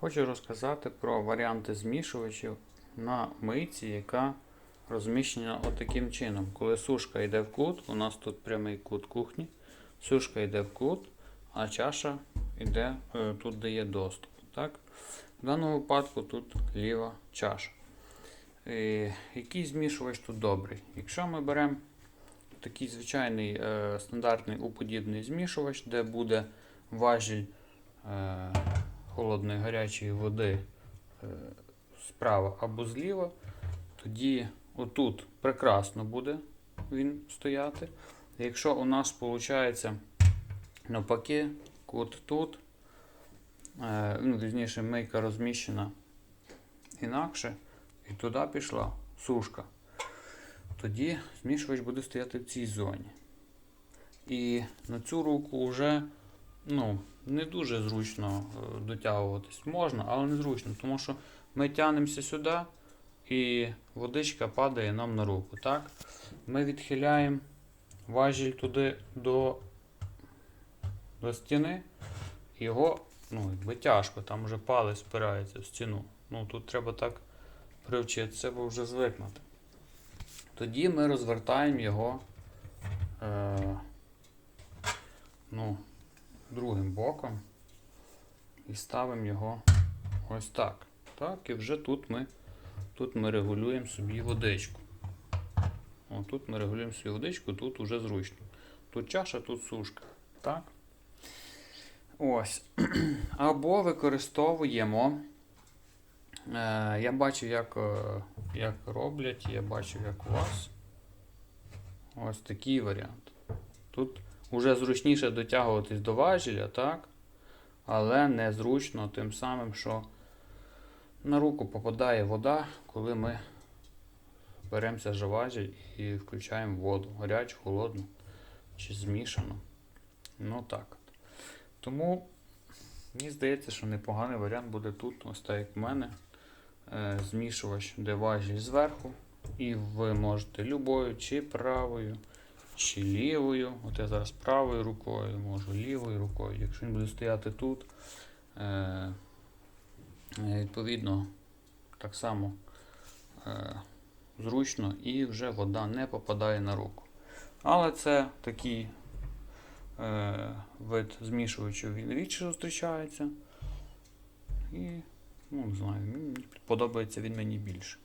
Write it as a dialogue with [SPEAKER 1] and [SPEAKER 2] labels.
[SPEAKER 1] Хочу розказати про варіанти змішувачів на мийці, яка розміщена отаким чином. Коли сушка йде в кут, у нас тут прямий кут кухні, сушка йде в кут, а чаша йде е, тут, де є доступ. Так? В даному випадку тут ліва чаша. Е, який змішувач тут добрий? Якщо ми беремо такий звичайний е, стандартний уподібний змішувач, де буде важіль е, холодної гарячої води е, справа або зліва, тоді отут прекрасно буде він стояти. Якщо у нас виходить навпаки, кут тут, е, ну, вірніше, мийка розміщена інакше, і туди пішла сушка, тоді змішувач буде стояти в цій зоні. І на цю руку вже ну, не дуже зручно е, дотягуватись. Можна, але не зручно, тому що ми тягнемося сюди і водичка падає нам на руку. Так? Ми відхиляємо важіль туди до, до стіни, його ну, якби тяжко, там вже палець впирається в стіну. Ну, тут треба так привчитися, бо вже звикнути. Тоді ми розвертаємо його е, ну, другим боком і ставимо його ось так. Так, і вже тут ми, тут ми регулюємо собі водичку. О, тут ми регулюємо собі водичку, тут уже зручно. Тут чаша, тут сушка. Так? Ось. Або використовуємо. Е, я бачу, як, е, як роблять, я бачу, як у вас. Ось такий варіант. Тут вже зручніше дотягуватись до важеля, так? Але незручно тим самим, що на руку попадає вода, коли ми беремося за важіль і включаємо воду. Гарячу, холодну чи змішану. Ну так. Тому мені здається, що непоганий варіант буде тут, ось так як в мене. Е, Змішувач, де важіль зверху. І ви можете любою, чи правою, чи лівою. От я зараз правою рукою, можу лівою рукою. Якщо він буде стояти тут, е, е, відповідно, так само е, зручно і вже вода не попадає на руку. Але це такий вид змішувачів він рідше зустрічається. І, ну, не знаю, подобається він мені більше.